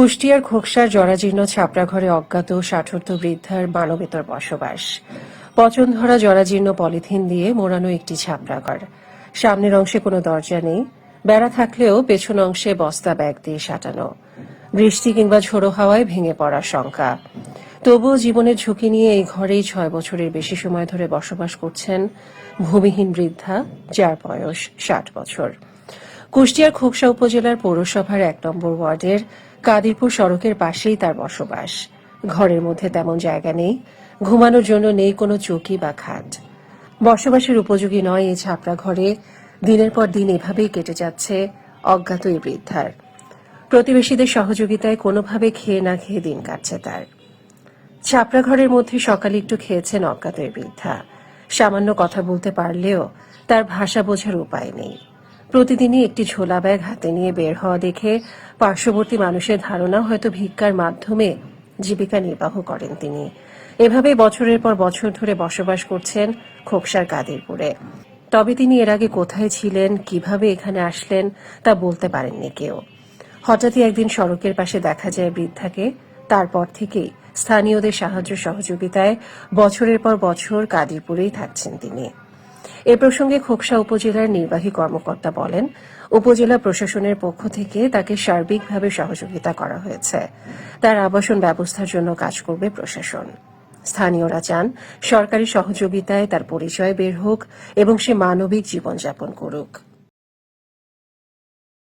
কুষ্টিয়ার খোকসার জরাজীর্ণ ছাপড়া ঘরে অজ্ঞাত ষাঠর্থ বৃদ্ধার মানবেতর বসবাস। পচন ধরা জরাজীর্ণ পলিথিন দিয়ে মোড়ানো একটি ছাপড়া ঘর সামনের অংশে কোনো দরজা নেই। বেড়া থাকলেও পেছন অংশে বস্তা ব্যাগ দিয়ে সাজানো বৃষ্টি কিংবা ঝোড়ো হাওয়ায় ভেঙে পড়ার শঙ্কা। তবুও জীবনের ঝুঁকি নিয়ে এই ঘরেই ছয় বছরের বেশি সময় ধরে বসবাস করছেন ভূমিহীন বৃদ্ধা, যার বয়স ষাট বছর। কুষ্টিয়ার খোকসা উপজেলার পৌরসভার এক নম্বর ওয়ার্ডের কাদিরপুর সড়কের পাশেই তার বসবাস। ঘরের মধ্যে তেমন জায়গা নেই, ঘুমানোর জন্য নেই কোনো চৌকি বা খাট। বসবাসের উপযোগী নয় এই ছাপড়া ঘরে। দিনের পর দিন এভাবেই কেটে যাচ্ছে অজ্ঞাত এই বৃদ্ধার। প্রতিবেশীদের সহযোগিতায় কোনোভাবে খেয়ে না খেয়ে দিন কাটছে তার। ছাপড়া ঘরের মধ্যে সকালে একটু খেয়েছেন অজ্ঞাত এই বৃদ্ধা। সামান্য কথা বলতে পারলেও তার ভাষা বোঝার উপায় নেই। প্রতিদিনই একটি ঝোলা ব্যাগ হাতে নিয়ে বের হওয়া দেখে পার্শ্ববর্তী মানুষের ধারণা হয়তো ভিক্ষার মাধ্যমে জীবিকা নির্বাহ করেন তিনি। এভাবে বছরের পর বছর ধরে বসবাস করছেন খোকসার কাদিরপুরে। তবে তিনি এর আগে কোথায় ছিলেন, কীভাবে এখানে আসলেন, তা বলতে পারেননি কেউ। হঠাৎই একদিন সড়কের পাশে দেখা যায় বৃদ্ধাকে। তারপর থেকেই স্থানীয়দের সাহায্য সহযোগিতায় বছরের পর বছর কাদিরপুরেই থাকছেন তিনি। এ প্রসঙ্গে খোকসা উপজেলার নির্বাহী কর্মকর্তা বলেন, উপজেলা প্রশাসনের পক্ষ থেকে তাকে সার্বিকভাবে সহযোগিতা করা হয়েছে। তার আবাসন ব্যবস্থার জন্য কাজ করবে প্রশাসন। স্থানীয়রা চান সরকারি সহযোগিতায় তার পরিচয় বের হোক এবং সে মানবিক জীবনযাপন করুক।